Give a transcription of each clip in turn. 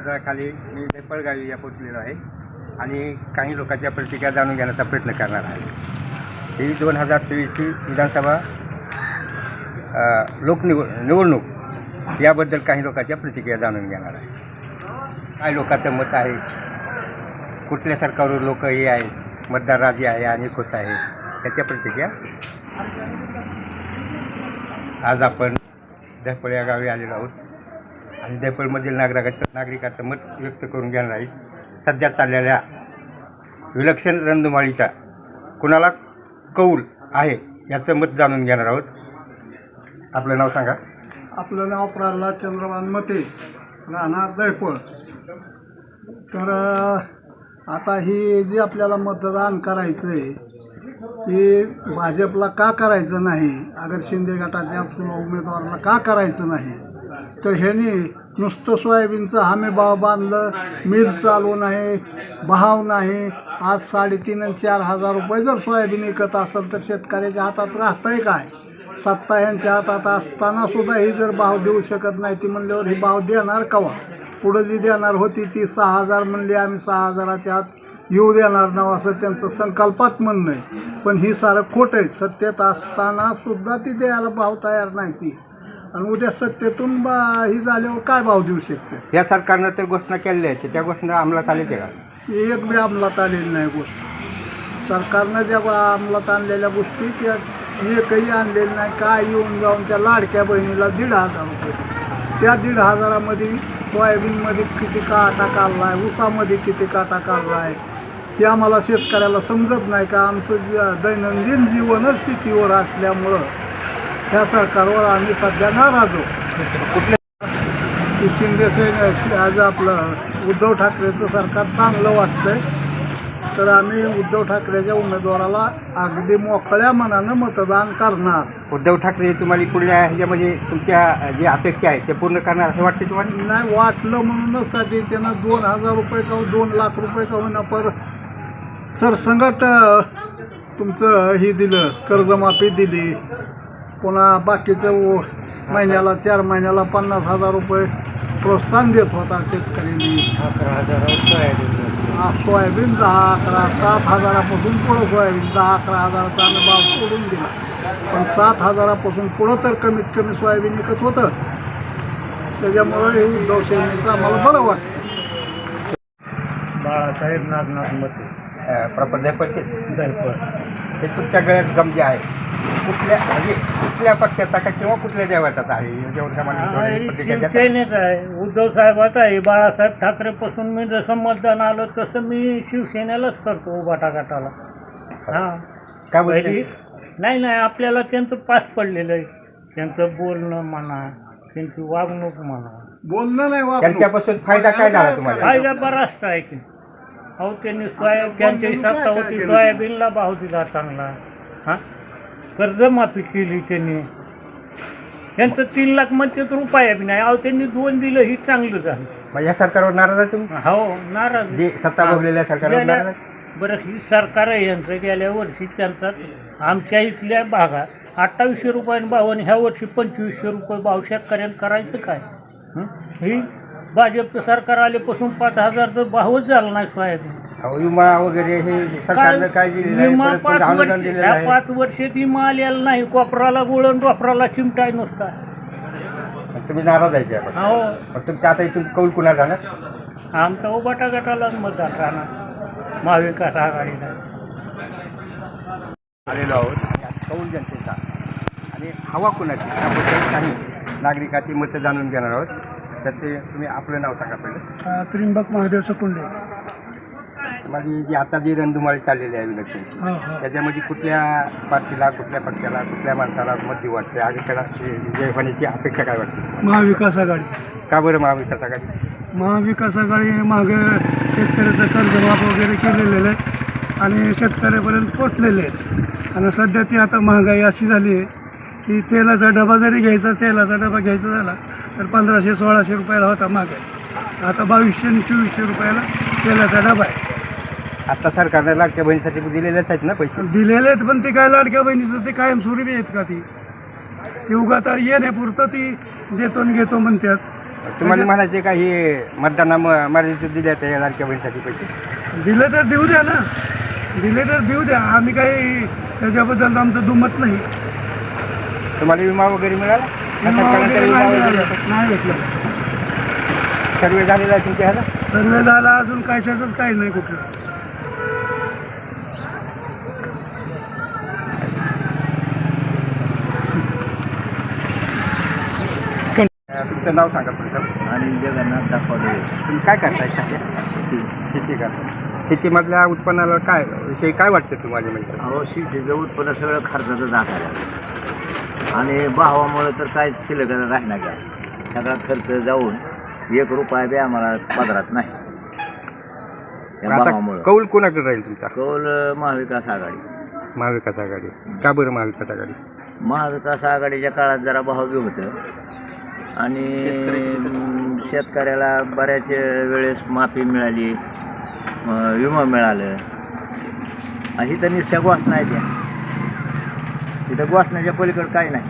सदराखाली मी नेपाळगावी या पोचलेलो आहे आणि काही लोकांच्या प्रतिक्रिया जाणून घेण्याचा प्रयत्न करणार आहे. ही दोन हजार चोवीसची विधानसभा लोकनिव निवडणूक याबद्दल काही लोकांच्या प्रतिक्रिया जाणून घेणार आहे. काही लोकांचं मत आहे कुठल्या सरकारवर लोक हे आहेत मतदार राजी आहे आणि खुश आहे त्याच्या प्रतिक्रिया आज आपण दहपळ या गावी आलेलो आहोत. आणि दहपळमधील नागरिकाचं नागरिकाचं मत व्यक्त करून घेणार आहे. सध्या चाललेल्या विलक्षण रणधुमाळीचा कुणाला कौल आहे याचं मत जाणून घेणार आहोत. आपलं नाव सांगा. आपलं नाव प्रल्हाद चंद्रमान मते राहणार दैपळ तर आता ही जी आपल्याला मतदान करायचं आहे ते भाजपला का करायचं नाही? अगर शिंदे गटाच्या उमेदवाराला का करायचं नाही? तर ह्याने नुसतं सोयाबीनचं हमी भाव बांधलं मिल चालू नाही भाव नाही. आज साडेतीन आणि चार हजार रुपये जर सोयाबीन विकत असेल तर शेतकऱ्याच्या हातात राहतंय काय? सत्ता यांच्या हातात असताना सुद्धा ही जर भाव देऊ शकत नाही ती म्हणल्यावर ही भाव देणार कवा? पुढं जी देणार होती ती सहा हजार म्हणली आम्ही सहा हजाराच्या आत येऊ देणार नाव असं त्यांचं संकल्पात म्हणणं आहे. पण ही सारं खोटं आहे. सत्तेत असताना सुद्धा ती द्यायला भाव तयार नाही ती. आणि उद्या सत्तेतून बा ही झाल्यावर काय भाव देऊ शकते? या सरकारनं तर घोषणा केलेल्या आहेत. त्या घोषणा अंमलात आल्या ते का? एक बी अंमलात आलेली नाही गोष्ट. सरकारनं ज्या बा- अंमलात आणलेल्या गोष्टी त्या एकही आणलेली नाही. काय येऊन जाऊन त्या लाडक्या बहिणीला दीड हजार रुपये त्या दीड हजारामध्ये सोयाबीनमध्ये किती काटा काढला आहे ऊसामध्ये किती काटा काढला आहे हे आम्हाला शेतकऱ्याला समजत नाही का? आमचं जे दैनंदिन जीवनच शेतीवर असल्यामुळं ह्या सरकारवर आम्ही सध्या नाराज आहोत. की शिंदे आज आपलं उद्धव ठाकरेचं सरकार चांगलं वाटतंय तर आम्ही उद्धव ठाकरेच्या उमेदवाराला अगदी मोकळ्या मनानं मतदान करणार. उद्धव ठाकरे तुम्हाला पुढल्या ह्याच्यामध्ये तुमच्या जे अपेक्षा आहेत ते पूर्ण करणार असं वाटते तुम्हाला? नाही वाटलं म्हणूनच साठी त्यानं दोन हजार रुपये का दोन लाख रुपये का होईना पर सरसंगट तुमचं हे दिलं कर्जमाफी दिली. पुन्हा बाकीचं व- महिन्याला चार महिन्याला पन्नास हजार रुपये प्रोत्साहन देत होता शेतकऱ्यांनी. हा, सोयाबीन दहा अकरा सात हजारापासून पुढं सोयाबीन दहा अकरा हजाराचा आम्ही भाव सोडून दिला. पण सात हजारापासून पुढं तर कमीत कमी सोयाबीन विकत होतं. त्याच्यामुळं हे उद्धव सेनेचं आम्हाला बरं वाटतं. बाळासाहेब नागनाथ मते. प्रॉपर हे तुमच्या गळ्यात गमजे आहे. कुठल्या म्हणजे कुठल्या पक्षाचा का किंवा कुठल्या देवाचा आहे? प्रतिक्रिया. शिवसेनेच आहे. उद्धव साहेबाचा आहे. बाळासाहेब ठाकरेपासून मी जसं मतदान आलं तसं मी शिवसेनेलाच करतो उभा टाकाटाला. हा. का पहिली बोलते नाही नाही आपल्याला त्यांचं पास पडलेलं आहे. त्यांचं बोलणं म्हणा त्यांची वागणूक म्हणा. बोलणं नाही वापरू. त्यांच्यापासून फायदा काय झाला तुम्हाला? फायदा बराचसा आहे की. अहो त्यांनी सोया त्यांची सत्ता होती. सोयाबीनला भाव दिला चांगला. हा? कर्जमाफी केली त्यांनी. त्यांचं तीन लाखमध्ये रुपया बी नाही. अहो त्यांनी दोन दिलं ही चांगलं झालं मग या सरकारवर नाराज आहे तुम्ही? हो नाराज. जे सत्ता भोगलेल्या सरकारवर नाराज आहे? बरं ही सरकार आहे यांचं. गेल्या वर्षी त्यांचा आमच्या इथल्या भागात अठ्ठावीसशे रुपयाने भाव आणि ह्या वर्षी पंचवीसशे रुपये भाव शेतकऱ्यांना करायचं काय? हं? ही भाजपचं सरकार आल्यापासून पाच हजार तर भावच झाला नाही सोयाबीन. अहो, विमा वगैरे हे सरकारनं काय दिलेलं आहे विमा परत पाच अनुदान वर्ष दिलेलं ह्या आहे. पाच वर्षात विमा आलेला नाही कोपराला गोळण डोपराला चिमटाय नुसता. तुम्ही नाराज आहे त्यावर हो मग तुमच्या आता इथून कौल कुणा जाणार आमचा उबाटा गटालाच मतदान राहणार. महाविकास आघाडीला. आलेलो आहोत. कौल जनतेचा. आणि हवा कुणाची? त्याबद्दल काही नागरिकाची मतं जाणून घेणार आहोत. तर ते तुम्ही आपलं नाव सांगा पहिलं. त्रिंबक महादेव सकुंडे. माझी जी आता जी रणधुमाळी चाललेली आहे इलेक्शनची हा हा. त्याच्यामध्ये कुठल्या पार्टीला कुठल्या पक्षाला कुठल्या माणसाला मत देऊ वाटते त्याला विजय होण्याची अपेक्षा काय वाटते? महाविकास आघाडी. का बरं महाविकास आघाडी? महाविकास आघाडी मागं शेतकऱ्याचं कर्जमाफ वगैरे केलेलं आहे आणि शेतकऱ्यापर्यंत पोचलेले आहेत आणि सध्याची आता महागाई अशी झाली आहे की तेलाचा डबा जरी घ्यायचा तेलाचा डबा घ्यायचा झाला तर पंधराशे सोळाशे रुपयाला होता महागाई. आता बावीसशे आणि चोवीसशे रुपयाला तेलाचा डबा आहे. आता सरकारने लाडक्या बहिणीसाठी दिलेलेच आहेत ना पैसे? दिलेले आहेत पण ते काय लाडक्या बहिणीचं ते कायमस्वरूपी आहेत का ती? ती उगा तर येण्यापुरतं ती देतो घेतो म्हणतात तुम्हाला म्हणायचे का हे मतदाना मर्यादित दिल्या त्या लाडक्या बहिणीसाठी पैसे? दिले तर देऊ द्या ना. दिले तर देऊ द्या. आम्ही काही त्याच्याबद्दल आमचं दुमत नाही. तुम्हाला विमा वगैरे मिळाला? विमा वगैरे नाही वगैरे मिळाला. नाही भेटलं. सर्वे झालेला आहे तुमच्या ह्याला? सर्वे झाला अजून कशाचंच काही नाही कुठलं. तुमचं नाव सांगा प्रथम आणि जगन्नाथ दाखवले तुम्ही काय करताय सध्या? शेती. करता शेतीमधल्या उत्पन्नाला काय विषयी काय वाटतं तुम्हाला म्हणजे अहो शेतीचं उत्पन्न सगळं खर्चाचं जाणार आणि भावामुळे तर काय शिल्लक राहणार का सगळा खर्च जाऊन एक रुपया बी आम्हाला पदरात नाही. या आता भावामुळं. कौल कोणाकडे राहील तुमचा? कौल महाविकास आघाडी. महाविकास आघाडी. का बरं महाविकास आघाडी? महाविकास आघाडीच्या काळात जरा भाव बी होतं. आणि शेतकऱ्याला बऱ्याच वेळेस माफी मिळाली विमा मिळालं. आणि इथं नुसत्या घोषणा आहेत त्या तिथं घोषणाच्या पलीकडे काही नाही.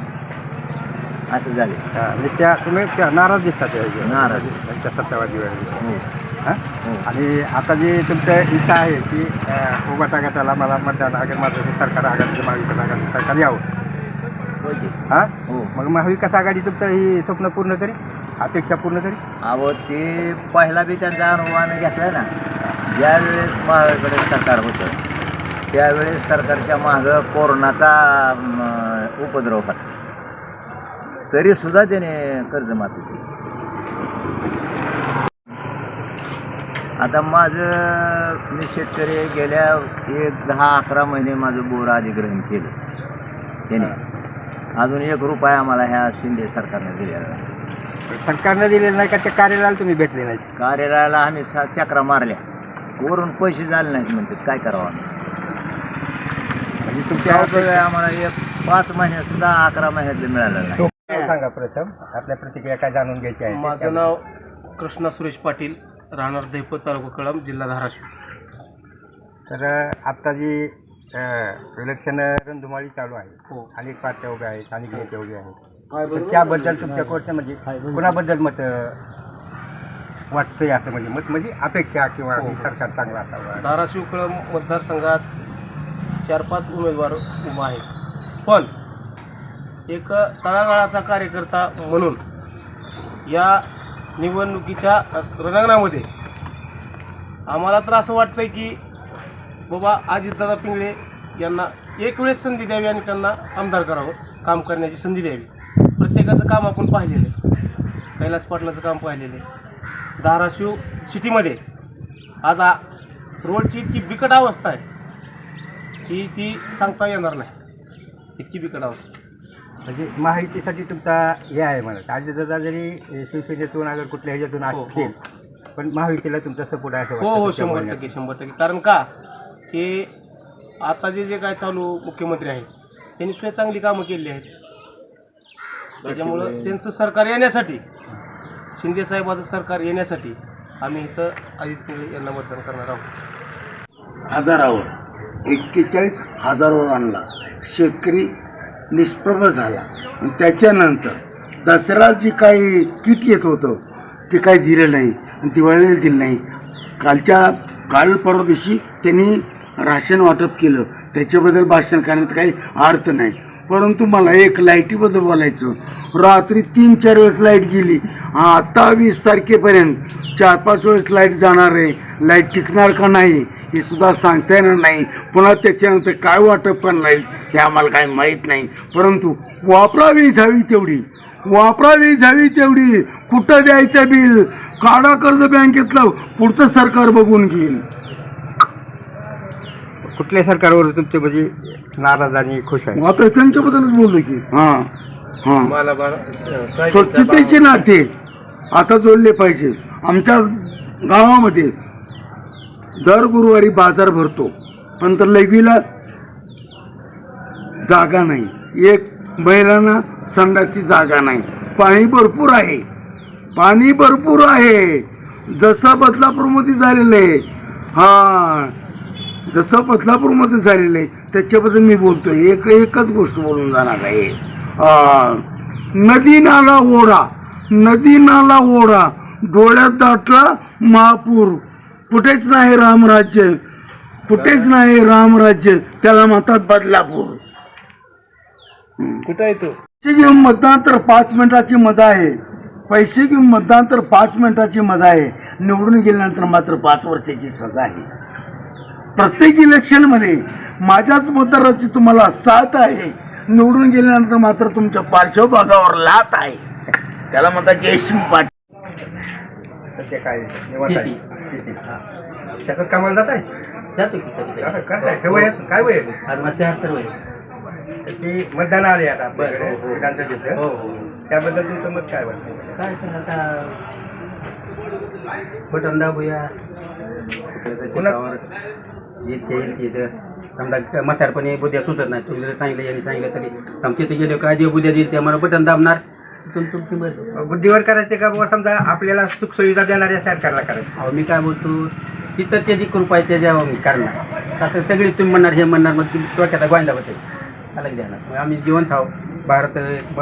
असं झाले. आणि त्या तुम्ही त्या नाराज दिसतात नाराज. त्यांच्या सत्तावादी वेळेला. हो. हा? आणि आता जे तुमचं इच्छा आहे की उभा गटाला मला मतदान अगर माझं सरकार आघाडीचं महाविकास आघाडी सरकार यावं? हा? हो. मग महाविकास आघाडी तुमचं? ही स्वप्न पूर्ण करी अपेक्षा पूर्ण करी अहो ते पहिला बी त्यांचा अनुभव आम्ही घेतलाय ना. ज्यावेळेस महाकडे सरकार होतं त्यावेळेस सरकारच्या मागं कोरोनाचा उपद्रव होता. तरी सुद्धा त्याने कर्जमाफी केली. आता माझं मी शेतकरी गेल्या एक दहा अकरा महिने माझं बोर अधिग्रहण केलं. त्याने. अजून एक रुपया आम्हाला ह्या शिंदे सरकारने दिलेला नाही. सरकारनं दिलेलं नाही का? त्या कार्यालयाला तुम्ही भेटले नाही कार्यालयाला आम्ही सा चक्रा मारल्या. वरून पैसे झाले नाहीत म्हणतात काय करावं आम्ही? म्हणजे तुमच्या आम्हाला एक पाच महिन्यात सुद्धा अकरा महिन्यातले मिळालं नाही. सांगा प्रथम. आपल्या प्रतिक्रिया काय जाणून घ्यायची आहे? माझं नाव कृष्णा सुरेश पाटील राहणार दैपत तालुका कळम जिल्हा धाराशिव. तर आता जी इलेक्शन रणधुमाळी चालू आहे. हो. अनेक पार्ट्या उभ्या आहेत अनेक नेते उभे आहेत. तर त्याबद्दल तुमच्या कोर्ट म्हणजे कुणाबद्दल मत वाटतंय असं म्हणजे मत म्हणजे अपेक्षा किंवा हो. हे. सरकार चांगलं असावं? धाराशिव कळम मतदारसंघात चार पाच उमेदवार उभा आहेत. पण एक तळागाळाचा कार्यकर्ता म्हणून या निवडणुकीच्या रणांगणामध्ये आम्हाला तर असं वाटतंय की बाबा अजितदादा पिंगळे यांना एक वेळेस संधी द्यावी आणि त्यांना आमदार करावं काम करण्याची संधी द्यावी. प्रत्येकाचं काम आपण पाहिलेलं आहे. कैलास पाटलाचं काम पाहिलेलं आहे. धाराशिव सिटीमध्ये आज आ रोडची इतकी बिकट अवस्था आहे की ती सांगता येणार नाही. इतकी बिकट अवस्था. म्हणजे माहितीसाठी तुमचा हे आहे म्हणत आज दादा जरी शिवसेनेतून अगर कुठल्या ह्याच्यातून हो, हो. असेल पण महायुतीला तुमचा सपोर्ट आहे हो हो शंभर. टक्के शंभर टक्के. कारण का? की आता जे जे काय चालू मुख्यमंत्री आहेत त्यांनी स्वतः चांगली कामं केली आहेत. त्याच्यामुळं त्यांचं सरकार येण्यासाठी शिंदे साहेबाचं सरकार येण्यासाठी आम्ही इथं पिंगळे यांना मतदान करणार आहोत. हजारावर एक्केचाळीस हजारावर आणला. शेतकरी निष्प्रभ झाला. आणि त्याच्यानंतर दसरा जी काही किट येत होतं ते काही दिलं नाही आणि दिवाळीला दिलं नाही. कालच्या काल परवा दिवशी त्यांनी राशन वाटप केलं त्याच्याबद्दल भाषण करण्यात काही अर्थ नाही. परंतु मला एक लाईटीबद्दल बोलायचं. रात्री तीन चार वेळेस लाइट गेली. आता वीस तारखेपर्यंत चार पाच वेळेस लाइट जाणार आहे. लाइट टिकणार का नाही हे सुद्धा सांगता येणार नाही. पुन्हा त्याच्यानंतर काय वाटप करणार आहे हे आम्हाला काही माहीत नाही. परंतु वापरावी जावी तेवढी. वापरावी जावी तेवढी. कुठं द्यायचं बिल? काढा कर्ज बँकेतलं. पुढचं सरकार बघून घेईल. कुठल्या सरकारवर तुमचे म्हणजे नाराज आणि खुश आहे आता त्यांच्याबद्दलच बोललो की. हां हां. मला स्वच्छतेचे नाते आता जोडले पाहिजे. आमच्या गावामध्ये दर गुरुवारी बाजार भरतो पण तर लघवीला जागा नाही. एक महिलांना संडाची जागा नाही. पाणी भरपूर आहे. पाणी भरपूर आहे. जसं बदलापूरमध्ये झालेलं आहे. हा. जसं बदलापूरमध्ये झालेलं आहे त्याच्याबद्दल मी बोलतो एक एकच गोष्ट बोलून जाणार आहे. नदी नाला ओढा. नदी नाला ओढा. डोळ्यात दाटला महापूर. कुठेच नाही रामराज्य कुठेच नाही रामराज्य त्याला म्हणतात बदलापूर. कुठं आहे तू? पैसे घेऊन मतदान तर पाच मिनिटाची मजा आहे. पैसे घेऊन मतदान तर पाच मिनिटाची मजा आहे. निवडून गेल्यानंतर मात्र पाच वर्षाची सजा आहे. प्रत्येक इलेक्शनमध्ये माझ्याच मतदाराची तुम्हाला साथ आहे. निवडून गेल्यानंतर मात्र तुमच्या पार्श्वभागावर लात आहे. त्याला म्हणतात जयसिंग पाटील. काय. शेतात कामाला जात आहे? काय वय ते मतदान आले आता आपल्याकडे बरं, हो, हो. विधानसभेचं. हो त्याबद्दल तुमचं मत काय वाटतं? काय आता येते समजा म्हातारपणी बुद्ध्या सुचत नाही तुम्ही जर सांगितलं यांनी सांगितलं तरी. आमच्या तिथे गेले काय जे बुद्ध्या देईल ते आम्हाला बटन दाबणार. तिथून तुमची मर्जी. बुद्धीवर करायचे का बुवा? समजा आपल्याला सुखसुविधा देणाऱ्या सरकारला करायचं. अहो मी काय बोलतो? तिथं त्याची कृपा आहे त्याच्यावर मी करणार. असं सगळी तुम्ही म्हणणार हे म्हणणार मग तुम्ही डोक्यात गोंधळ होते अलग देणार. मग आम्ही जिवंत आहो भारत एक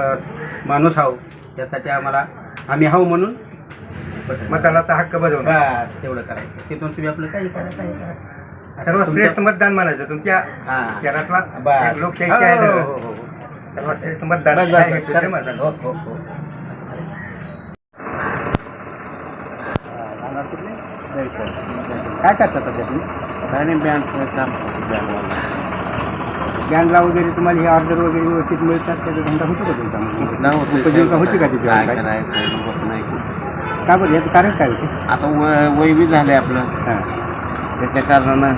माणूस आहो त्यासाठी आम्हाला आम्ही हाव म्हणून. मतदानाचा हक्क बजावणार. बस तेवढं करायचं. तिथून तुम्ही आपलं काही करा काही करा. सर्वश्रेष्ठ मतदान मानायचं तुमच्या. शहरातला आहे हो. हो, हो. सर्वश्रेष्ठ मतदान. काय बस. आहे ते मतदान. हो, हो, हो. काय काम बँकला वगैरे तुम्हाला हे ऑर्डर वगैरे व्यवस्थित मिळतात त्याचा धंदा होतो का तुमचा? उपजीविका होती का होत नाही. काय बरं? याचं कारण काय होते? आता वय वय बी झाले आपलं. हां. त्याच्या कारणानं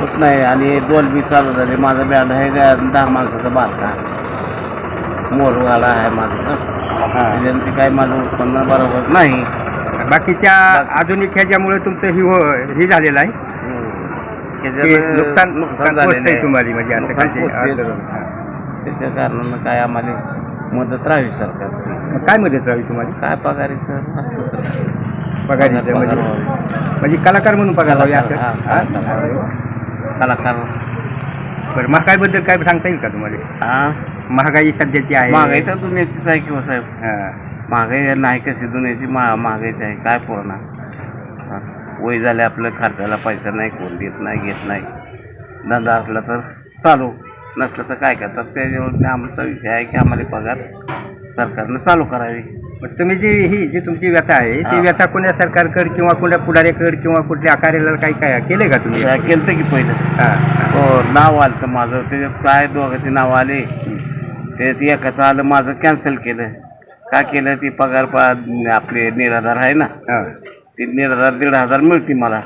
होत नाही. आणि डोल बी चालू झाले. माझं बँड आहे दहा माणसाचा बारका मोरवाला आहे माझं. हां. ते काय माझं उत्पन्न बरोबर नाही. बाकीच्या आधुनिक ह्याच्यामुळे तुमचं ही हो हे झालेलं आहे? की नुकसान नुकसान झालेलं. तुम्हाला म्हणजे. त्याच्या कारणानं काय आम्हाला मदत राहावी सरकारची. काय मदत राहावी तुम्हाला? काय पगारीचं? सर पगारीचं म्हणजे कलाकार म्हणून पगार हवी असं. हा, हां? कलाकार. बरं महागाईबद्दल काय सांगता येईल का तुम्हाला? हा? महागाई सध्याची आहे. महागाई तर दुनियाचीच आहे किंवा साहेब. हां. महागाई नाही कशी दुनियाची मा महागाईची आहे. काय पुरणार हा. वय झाले आपलं खर्चाला पैसा नाही कोण देत नाही घेत नाही. धंदा असला तर चालू. नसलं तर काय करतात? त्याच्यावर आमचा विषय आहे की आम्हाला पगार सरकारनं चालू करावी. मग तुम्ही जी ही जी तुमची व्यथा आहे ती. व्यथा कोण्या सरकारकडे किंवा कोण्या पुढाऱ्याकडे किंवा कुठल्या कार्यालयाला काही काय केले का तुम्ही? केलं की पहिलं? हां, नाव आलं तर माझं. त्याच्यात काय दोघांचे नाव आले? त्याच्यात एकाचं आलं माझं कॅन्सल केलं. का केलं? ती पगार पा आपले निराधार आहे ना. ती निराधार दीड हजार मिळते मला.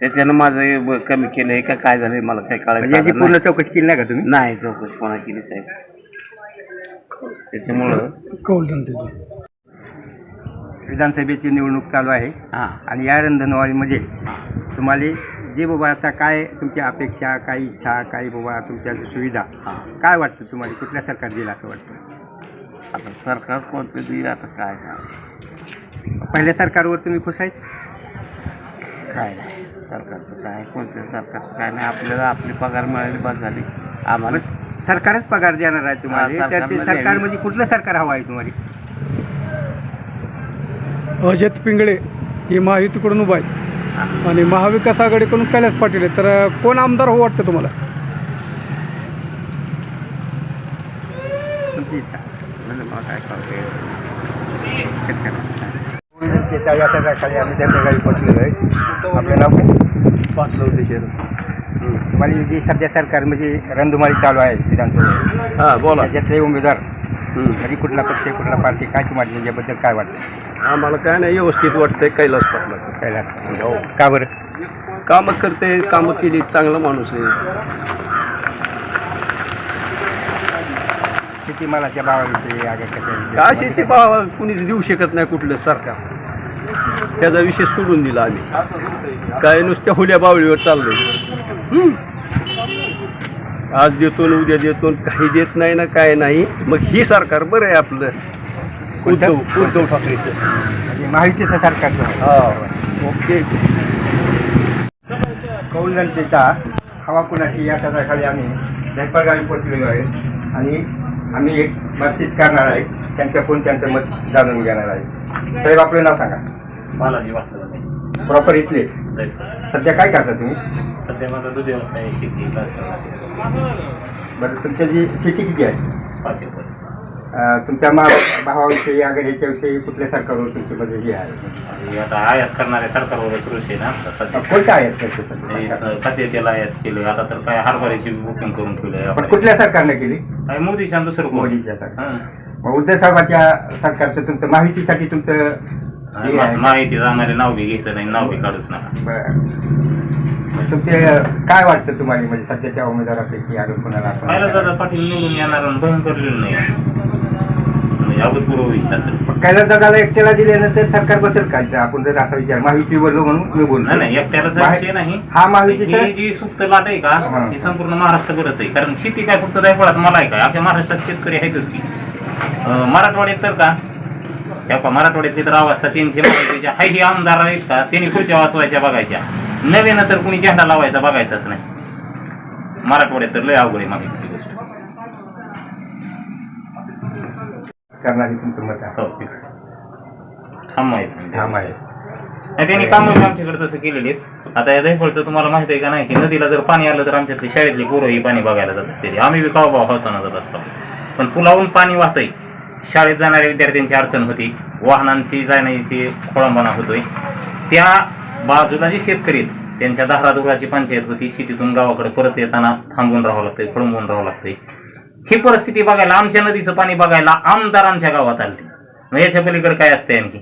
त्याच्यानं माझं कमी केलं आहे का? काय झालं मला काही म्हणजे याची कळायचं पूर्ण चौकशी केली नाही का तुम्ही? नाही चौकशी कोणा केली साहेब. त्याच्यामुळं विधानसभेची निवडणूक चालू आहे. हां. आणि या रंधनवाळीमध्ये तुम्हाला जे बाबा आता काय तुमची अपेक्षा काही इच्छा काही बाबा तुमच्या सुविधा हां. काय वाटतं तुम्हाला? कुठल्या सरकार देईल असं वाटतं? आता सरकार कोणतं देईल आता काय सांग. पहिल्या सरकारवर तुम्ही खुश आहेत? काय नाही. सरकारचं काय कोणत्या सरकारचं काय नाही. आपल्याला आपली पगार मिळाली बाद झाली. आम्हाला सरकारच पगार देणार आहे हा, तुम्हाला. तर ते सरकारनं सरकार द्यावी. म्हणजे कुठलं सरकार हवं आहे तुम्हाला? अजत पिंगळे हे महायुतीकडून उभा आहेत. आणि महाविकास आघाडीकडून कैलास पाटील आहेत. तर अ, कोण आमदार हो वाटतं तुम्हाला? तुमची इच्छा. म्हणजे मला काय करते त्याच्या या सगळ्याखाली आम्ही त्या पोचलेलो आहे. आपलं नाव काय? पाचलं देशात तुम्हाला जी सध्या सरकार म्हणजे रणधुमाळी चालू आहे विधानसभा हां बोला. त्याच्यातले उमेदवार. म्हणजे कुठला पक्ष कुठला पार्टी काय मांडली याबद्दल काय वाटतं? आम्हाला काय नाही व्यवस्थित वाटतंय कैलास पाटलाचं. कैलास का बरं? कामं करते कामं केली चांगला माणूस आहे. शेतीमालाच्या भावाविषयी आगे का शेती भावा कुणीच देऊ शकत नाही कुठलं सरकार. त्याचा विषय सोडून दिला आम्ही. काय नुसत्या हुल्या बावळीवर चाललोय. आज देतो न उद्या देतो न काही देत नाही ना काय नाही. मग ही सरकार बरं आहे आपलं. उद्धव उद्धव ठाकरेचं. म्हणजे महायुतीचं सरकार जो आहे. हा. ओके. कौल जनतेचा हवा कुणाची या सगळ्याखाली आम्ही जयपाळ गावी पोचलेलो आहे. आणि आम्ही एक बातचीत करणार आहे. त्यांच्याकडून त्यांचं मत जाणून घेणार आहे. साहेब आपलं नाव सांगा. बालाजी वाचलं प्रॉपर इथले सध्या काय करता तुम्ही? सध्या माझा दूध व्यवसाय शेती राजकारणात बरं तुमची जी शेती किती आहे? पाच एकर. अं, तुमच्या मा भावाविषयी अगर याच्याविषयी कुठल्या सरकारवर तुमच्यामध्ये हे आहे? आणि आता आयात करणाऱ्या सरकारवरच रोष आहे ना सध्या. कोणत्या आहेत त्याचे आणि? इथं खाद्यतेल आयात केले आता तर काय हरभऱ्याची बुकिंग करून ठेवली पण कुठल्या सरकारने केली? काय मोदीच्या आणि दुसरं कोण? मोदीच्या सरकार. हं. मग उद्धव साहेबांच्या सरकारचं तुमचं माहितीसाठी तुमचं आहे. माहिती आम्हाला नाव बी घ्यायचं नाही नाव बी काढूच नका बरं. तुमचे काय वाटतं तुम्हाला म्हणजे सध्याच्या उमेदवारापैकी अजून कोणाला आपण- पाहिलं दादा पाटील निवडून येणार आणि भयंकर नाही म्हणजे अभूतपूर्व विषय असेल कैलास दादाला एकट्याला दिल्यानंतर सरकार बसेल का इथं आपण जर असा विचार माहिती बोललो म्हणून मी बोलतो नाही नाही एकट्यालाच माहि- विषय नाही हा महायुतीचा ही जी सुप्त लाट आहे का हां. ही संपूर्ण महाराष्ट्रभरच आहे कारण शेती काय फक्त दहीपळात मला आहे काय अख्या महाराष्ट्रात शेतकरी आहेतच की अं, मराठवाड्यात तर का पा- मराठवाड्यातली तर अवस्था त्यांची हाय ही आमदार आहेत का त्यांनी खुर्च्या वाचवायच्या बघायच्या. नव्यानं तर कुणी झेंडा लावायचा बघायचाच नाही. मराठवाड्यात तर लय अवघड आहे माहितीची गोष्ट. करणारी तुमचं मत आहे. हो fix. आहेत आणि त्यांनी काम आमच्याकडे तसं केलेले आहेत. आता या दहीफळचं तुम्हाला माहीत आहे का नाही की नदीला जर पाणी आलं तर आमच्यातली शाळेतली पोरं ही पाणी बघायला जात असते आम्ही बी कावा भाव हसवणं जात असतो. पण पुलावून पाणी वाहतंय. शाळेत जाणाऱ्या विद्यार्थ्यांची अडचण होती. वाहनांची जाण्याची खोळंबणा होतोय. त्या बाजूला जे शेतकरी त्यांच्या धाराधुराची पंचायत होती. शेतीतून गावाकडे परत येताना थांबून राहावं लागतंय खोळंबून राहावं लागतंय. ही परिस्थिती बघायला आमच्या नदीचं पाणी बघायला आमदार आमच्या गावात आलते मग याच्या पलीकडे काय असते आणखी?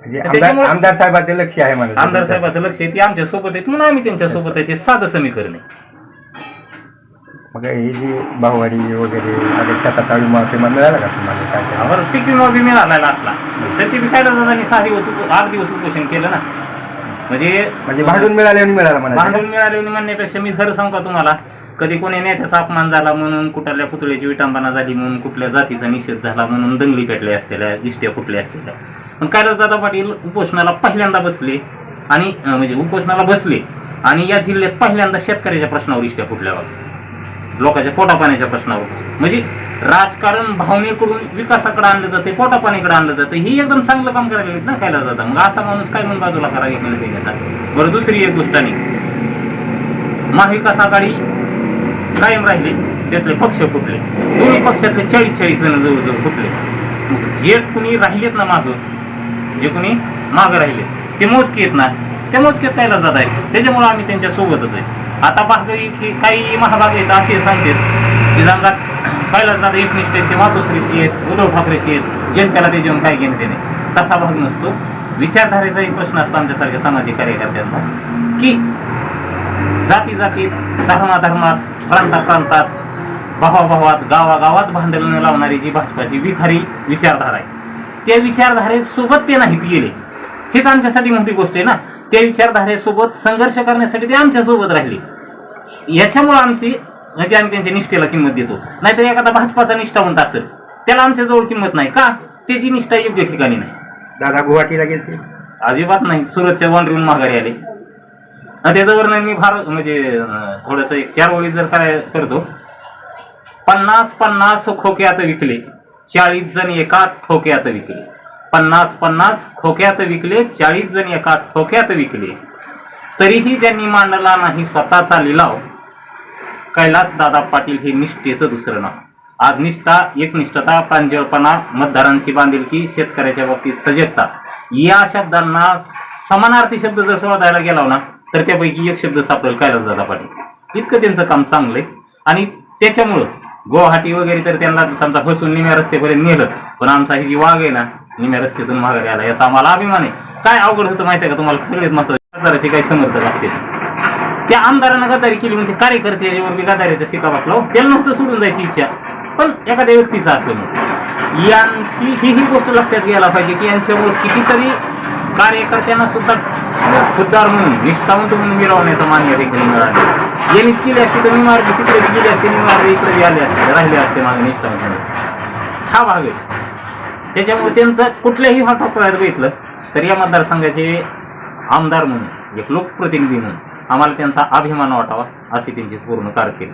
म्हणजे आमदार त्याच्यामुळे- आमदार साहेबांचे लक्ष आहे आमदार साहेबाचं लक्ष आहे. ती आमच्यासोबत आहेत म्हणून आम्ही त्यांच्यासोबत आहे. ते साधं समीकरण आहे. मग हे जी भाऊवाडी वगैरे आता शेतात विमा मिळाला का तुम्हाला? काय काय? आम्हाला पीक विमा बी मिळालेला असला. तर ते बी खायला सहा दिवस उप- आठ दिवस उपोषण केलं ना. म्हणजे म्हणजे भांडून मिळाले आणि मिळाला म्हणा भांडून मिळाले म्हणण्यापेक्षा मी खरं सांगू का तुम्हाला? कधी कोणी नेत्याचा अपमान झाला म्हणून कुठल्या पुतळ्याची विटंबना झाली म्हणून कुठल्या जातीचा निषेध झाला म्हणून दंगली पेटल्या असलेल्या इष्ट्या फुटल्या असलेल्या. पण दादा पाटील उपोषणाला पहिल्यांदा बसले आणि अं, म्हणजे उपोषणाला बसले आणि या जिल्ह्यात पहिल्यांदा शेतकऱ्याच्या प्रश्नावर इष्ट्या फुटल्या बघा. लोकांच्या पोटापाण्याच्या प्रश्नावर. म्हणजे राजकारण भावनेकडून विकासाकडे आणलं जाते पोटापाण्याकडे आणलं जातं ही एकदम चांगलं काम करायला ना खायला जातं. मग असा माणूस काय म्हणून बाजूला करा एकमेकांचा बरं दुसरी एक गोष्ट आणि. महाविकास आघाडी कायम राहिली त्यातले पक्ष फुटले. दोन्ही पक्षातले चाळीस चाळीस जण जवळजवळ फुटले. मग जे कुणी राहिलेत ना मागं जे कुणी मागं राहिले ते मोजके आहेत ना. त्या मोजकेत कायला जात आहेत त्याच्यामुळे आम्ही त्यांच्या सोबतच आहे. आता पाहतो की काही महाभाग आहेत असे सांगतात. की समजा पहिलाच दादा एकनिष्ठ आहेत ते मातोश्रीची आहेत उद्धव ठाकरेशी आहेत जनतेला ते जेवण काय घेणे देणे तसा भाग नसतो. विचारधारेचा एक प्रश्न असतो आमच्यासारख्या सामाजिक कार्यकर्त्यांचा. की जाती जातीत धर्माधर्मात प्रांतात प्रांतात भावाभावात गावागावात भांडण लावणारी जी भाजपाची विखारी विचारधारा आहे त्या विचारधारेसोबत ते नाहीत गेले. हेच आमच्यासाठी मोठी गोष्ट आहे ना. त्या विचारधारेसोबत संघर्ष करण्यासाठी ते आमच्यासोबत राहिले. याच्यामुळे आमची म्हणजे आम्ही त्यांच्या निष्ठेला किंमत देतो. नाहीतर एखादा भाजपाचा निष्ठावंत असेल त्याला आमच्या जवळ किंमत नाही का? त्याची निष्ठा योग्य ठिकाणी नाही. दादा गुवाहाटीला गेलते? अजिबात नाही. सुरतच्या वांडरून माघारी आले. आणि त्याचं वर्णन मी फार म्हणजे थोडंसं एक चार ओळी जर काय करतो. पन्नास पन्नास खोक्यात विकले. चाळीस जण एका ठोक्यात विकले. पन्नास पन्नास खोक्यात विकले चाळीस जण एका ठोक्यात विकले. तरीही ज्यांनी मांडला नाही स्वतःचा लिलाव. कैलास दादा पाटील हे निष्ठेचं दुसरं नाव. आज निष्ठा एकनिष्ठता प्रांजळपणा मतदारांशी बांधिलकी शेतकऱ्याच्या बाबतीत सजगता. या शब्दांना समानार्थी शब्द जर शोधायला गेला ना तर त्यापैकी एक शब्द सापडेल कैलास दादा पाटील. इतकं त्यांचं काम चांगलंय आणि त्याच्यामुळं गुवाहाटी वगैरे तर त्यांना समजा फसून निम्या रस्तेपर्यंत नेलं. पण आमचा ही जी वाघ आहे ना निम्या रस्त्यातून माघारी आला. याचा आम्हाला अभिमान आहे. काय अवघड होतं माहिती आहे का तुम्हाला? सगळेच महत्त्वाचे काही समर्थक असतील त्या आमदारानं गदारी केली म्हणजे कार्यकर्ते याच्यावर बी गदारीचा शिका बसला. हो. त्याला नव्हतं सोडून जायची इच्छा. पण एखाद्या व्यक्तीचा असलं यांची ही ही गोष्ट लक्षात घ्यायला पाहिजे की यांच्यामुळे कितीतरी कार्यकर्त्यांना सुद्धा खुद्दार म्हणून निष्ठावंत म्हणून मिळवण्याचा मान्य देखील मिळाले. यांनी केली असती तर मी मार्ग तिकडे बी गेले असते मी मार्ग इकडे आले असते राहिले असते माझं निष्ठावंत हा भाग आहे. त्याच्यामुळे त्यांचं कुठल्याही हा भेटलं तर या मतदारसंघाचे आमदार म्हणून एक लोकप्रतिनिधी म्हणून आम्हाला त्यांचा अभिमान वाटावा अशी त्यांची पूर्ण कारकीर्द.